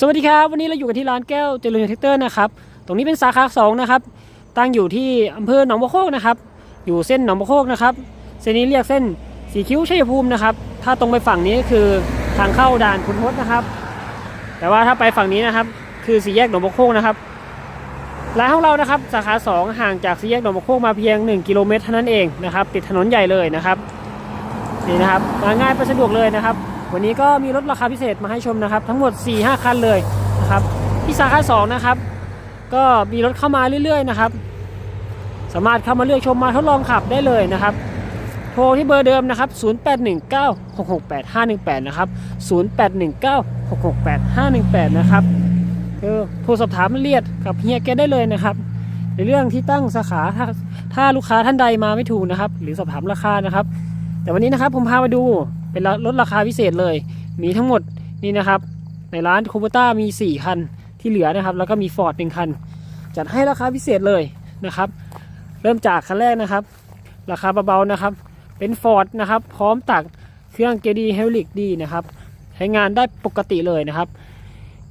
สวัสดีครับ วันนี้เราอยู่กันที่ร้านแก้วเจริญแท็กเตอร์นะครับ ตรงนี้เป็นสาขาสองนะครับ ตั้งอยู่ที่อำเภอหนองบัวโคกนะครับ อยู่เส้นหนองบัวโคกนะครับ เส้นนี้เรียกเส้นสีคิ้วชัยภูมินะครับ ถ้าตรงไปฝั่งนี้ก็คือทางเข้าด่านคุณทศนะครับ แต่ว่าถ้าไปฝั่งนี้นะครับ คือสี่แยกหนองบัวโคกนะครับ ร้านของเรานะครับ สาขาสองห่างจากสี่แยกหนองบัวโคกมาเพียง 1 กิโลเมตรเท่านั้นเองนะครับ ติดถนนใหญ่เลยนะครับ นี่นะครับ มาง่ายไปสะดวกเลยนะครับ วันนี้ก็มีรถราคาพิเศษมาให้ชมนะครับ ทั้งหมด 4-5 คันเลยนะครับที่สาขา2นะครับ ก็มีรถเข้ามาเรื่อยๆนะครับ สามารถเข้ามาเลือกชมมาทดลองขับได้เลยนะครับ โทรที่เบอร์เดิมนะครับ 0819668518 นะครับ 0819668518 นะครับคือโทรสอบถามเอียดกับเฮียแกได้เลยนะครับ ในเรื่องที่ตั้งสาขาถ้าถ้าลูกค้าท่านใดมาไม่ถูกนะครับ หรือสอบถามราคานะครับ แต่วันนี้นะครับผมพามาดู เป็นลดราคาพิเศษเลย มีทั้งหมดนี่นะครับ ในร้านคูเปต้ามี 4 คันที่เหลือนะครับ แล้วก็มีฟอร์ดหนึ่งคัน จัดให้ราคาพิเศษเลยนะครับ เริ่มจากคันแรกนะครับ ราคาเบาๆนะครับ เป็นฟอร์ดนะครับ พร้อมตักเครื่องเกดีเฮลิกดีนะครับ ใช้งานได้ปกติเลยนะครับ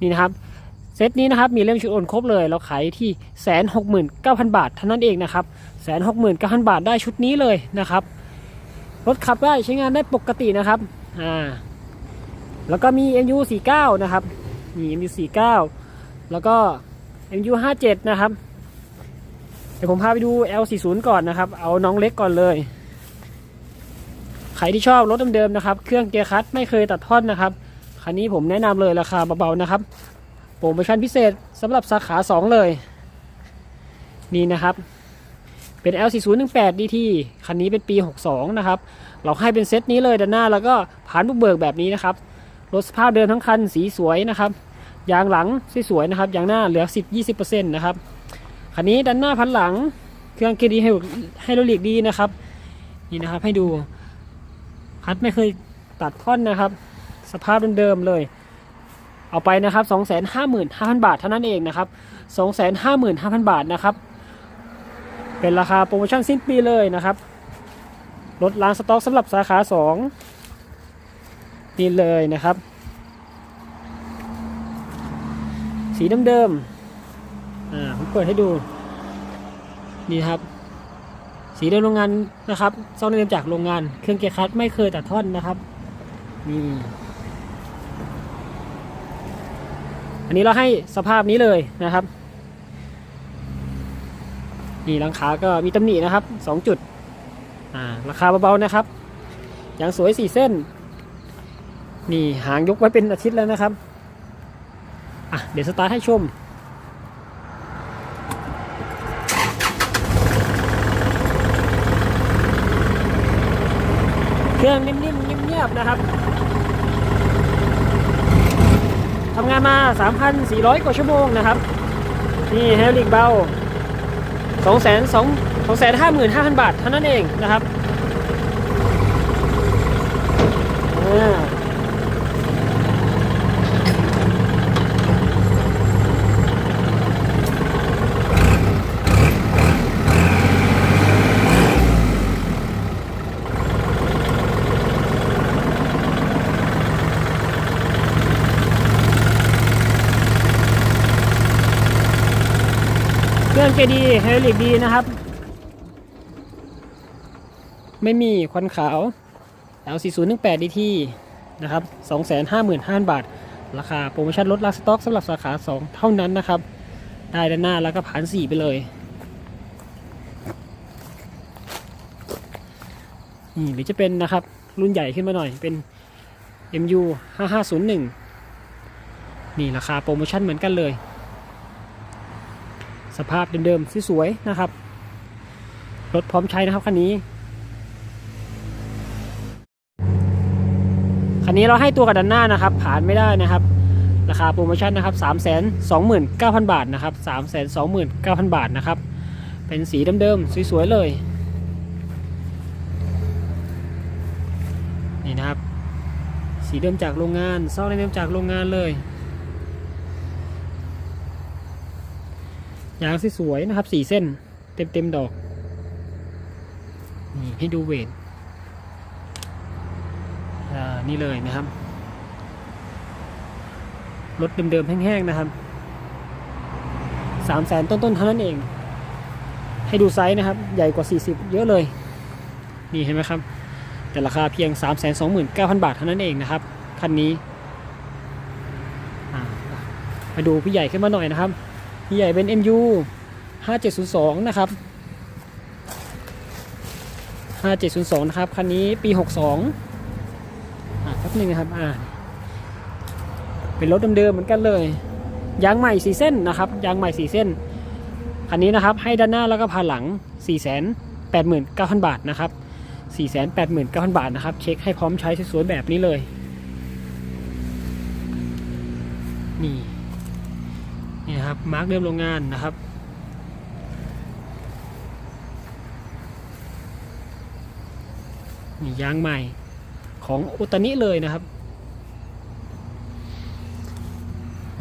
นี่นะครับเซตนี้นะครับมีเล่มชุดโอนครบเลย เราขายที่แสนหกหมื่นเก้าพันบาทเท่านั้นเองนะครับแสนหกหมื่นเก้าพันบาทได้ชุดนี้เลยนะครับ รถขับได้ใช้งานได้ปกตินะครับอ่าแล้วก็มี MU 49นะครับมี MU 49แล้วก็ MU 57นะครับเดี๋ยวผมพาไปดู L40 ก่อนนะครับ เอาน้องเล็กก่อนเลย ใครที่ชอบรถเดิมๆนะครับ เครื่องเกียร์คัตไม่เคยตัดท่อนนะครับ คันนี้ผมแนะนำเลยราคาเบาๆนะครับ โปรโมชั่นพิเศษสำหรับสาขา 2 เลย นี่นะครับ เป็น L4018 DT คันนี้เป็นปี 62 นะครับ เราให้เป็นเซตนี้เลยด้านหน้าแล้วก็ผ่านบุกเบิกแบบนี้นะครับ รถสภาพเดิมทั้งคันสีสวยนะครับ ยางหลังสวยๆนะครับ ยางหน้าเหลือ 10-20%นะครับ คันนี้ด้านหน้าพันหลัง เครื่องเกียร์ดีให้ให้โรลิกดีนะครับ นี่นะครับให้ดูพัดไม่เคยตัดท่อนนะครับ สภาพเดิมๆเลยเอาไปนะครับ 255,000 บาทเท่านั้นเองนะครับ 255,000 บาทนะครับ เป็นราคาโปรโมชั่นสิ้นปีเลยนะครับลดล้างสต็อกสำหรับสาขา 2 นี่เลยนะครับ สีเดิมๆอ่าผมเปิดให้ดู นี่ครับ สีเดิมโรงงานนะครับซ่อมเดิมจากโรงงาน เครื่องเกียร์คลัตช์ไม่เคยตัดท่อนนะครับนี่อันนี้เราให้สภาพนี้เลยนะครับ นี่หลังขาก็มีตำหนินะครับสองจุดอ่าราคาเบาๆนะครับอย่างสวยสี่เส้น นี่หางยกไว้เป็นอาทิตย์แล้วนะครับอะเดี๋ยวสตาร์ทให้ชมเครื่องนิ่มๆเงียบๆนะครับทำงานมา 3,400 กว่าชั่วโมงนะครับ นี่เฮลิกเบา สองแสนสองสองแสนห้าหมื่นห้าพันบาทเท่านั้นเองนะครับอ่า เครื่องเจดีเฮลิกดีนะครับ ไม่มีควันขาว L4018 DT นะครับ 255,000 บาท ราคาโปรโมชั่นลดลาสต็อกสำหรับสาขา 2 เท่านั้นนะครับ ได้ด้านหน้าแล้วก็ผ่านสีไปเลย นี่หรือจะเป็นนะครับ รุ่นใหญ่ขึ้นมาหน่อยเป็น MU 5501 นี่ราคาโปรโมชั่นเหมือนกันเลย สภาพเดิมๆสวยๆนะครับ รถพร้อมใช้นะครับคันนี้ คันนี้เราให้ตัวกับด้านหน้านะครับ ผ่านไม่ได้นะครับ ราคาโปรโมชั่นนะครับ 3 2 9 0 0 0 บาทนะครับ 3 2 9 0 0 0 บาทนะครับ เป็นสีเดิมๆสวยๆเลย นี่นะครับ สีเดิมจากโรงงานซอกเดิมจากโรงงานเลย ยางสวยๆนะครับสี่เส้น เต็มๆดอก นี่ให้ดูเวทนี่เลยนะครับรถเดิมๆแห้งๆนะครับสามแสนต้นๆเท่านั้นเอง ให้ดูไซส์นะครับ ใหญ่กว่า 40 เยอะเลย นี่เห็นไหมครับ แต่ราคาเพียง 3 2 9 0 0 0 บาทเท่านั้นเองนะครับ คันนี้ มาดูพี่ใหญ่ขึ้นมาหน่อยนะครับ ใหญ่เป็น MU 5702 นะครับ 5702 นะครับ คันนี้ปี 62อ่าแป๊บนึงนะครับ อ่า เป็นรถเดิมๆเหมือนกันเลย ยางใหม่สีเส้นนะครับ ยางใหม่สีเส้น คันนี้นะครับ ให้ด้านหน้าแล้วก็ผ่านหลัง 489,000 บาทนะครับ 489,000 บาทนะครับ เช็คให้พร้อมใช้สวยๆแบบนี้เลย นี่ นี่นะครับมาร์กเดิมโรงงานนะครับนี่ยางใหม่ของโอตานิเลยนะครับ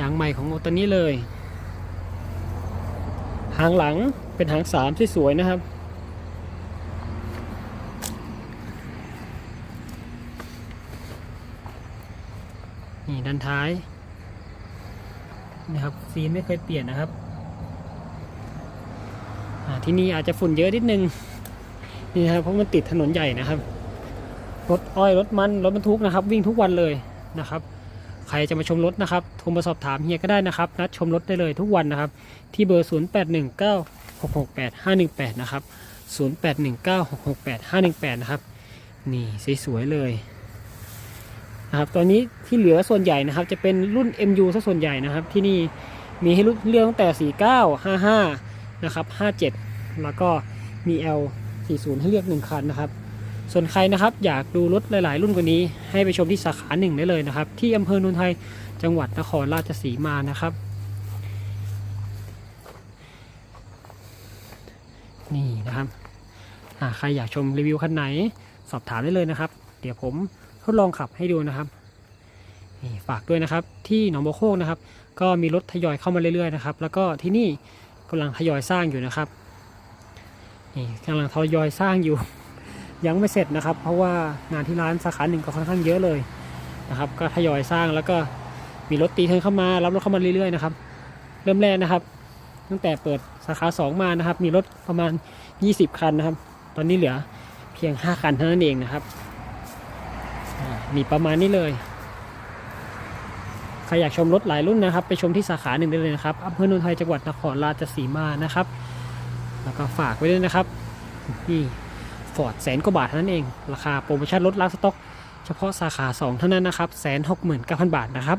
ยางใหม่ของโอตานิเลยหางหลังเป็นหางสามที่สวยนะครับ นี่ด้านท้าย นะครับซีนไม่เคยเปลี่ยนนะครับที่นี่อาจจะฝุ่นเยอะนิดนึงนี่ครับเพราะมันติดถนนใหญ่นะครับรถอ้อยรถมันรถบรรทุกนะครับ วิ่งทุกวันเลยนะครับ ใครจะมาชมรถนะครับโทรมาสอบถามเฮียก็ได้นะครับนัดชมรถได้เลยทุกวันนะครับ ที่เบอร์ 0819668518 นะครับ 0819668518 นะครับ นี่สวยๆเลย นะครับตอนนี้ที่เหลือส่วนใหญ่นะครับจะเป็นรุ่น MU ซะส่วนใหญ่นะครับ ที่นี่มีให้เลือกตั้งแต่ 49 55 นะครับ 57 แล้วก็มี L 40 ให้เลือก1คันนะครับ ส่วนใครนะครับอยากดูรถหลาย ๆ รุ่นกว่านี้ ให้ไปชมที่สาขาหนึ่งได้เลยนะครับ ที่อำเภอนุนไทยจังหวัดนครราชสีมานะครับ นี่นะครับใครอยากชมรีวิวคันไหน สอบถามได้เลยนะครับ เดี๋ยวผม ทดลองขับให้ดูนะครับฝากด้วยนะครับที่หนองบัวโคกนะครับ ก็มีรถทยอยเข้ามาเรื่อยๆนะครับ แล้วก็ที่นี่กำลังทยอยสร้างอยู่นะครับนี่กำลังทยอยสร้างอยู่ ยังไม่เสร็จนะครับ เพราะว่างานที่ร้านสาขาหนึ่งก็ค่อนข้างเยอะเลยนะครับ ก็ทยอยสร้างแล้วก็มีรถตีเทิร์นเข้ามารับรถเข้ามาเรื่อยๆนะครับ เริ่มแรกนะครับ ตั้งแต่เปิดสาขา 2 มานะครับ มีรถประมาณ 20 คันนะครับ ตอนนี้เหลือเพียง 5 คันเท่านั้นเองนะครับ มีประมาณนี้เลยใครอยากชมรถหลายรุ่นนะครับ ไปชมที่สาขาหนึ่งได้เลยนะครับอำเภอโนนไทยจังหวัดนครราชสีมานะครับ แล้วก็ฝากไว้ด้วยนะครับนี่ฟอร์ดแสนกว่าบาทเท่านั้นเอง ราคาโปรโมชั่นลดล้างสต็อก เฉพาะสาขา 2 เท่านั้นนะครับแสนหกหมื่นเก้าพันบาทนะครับ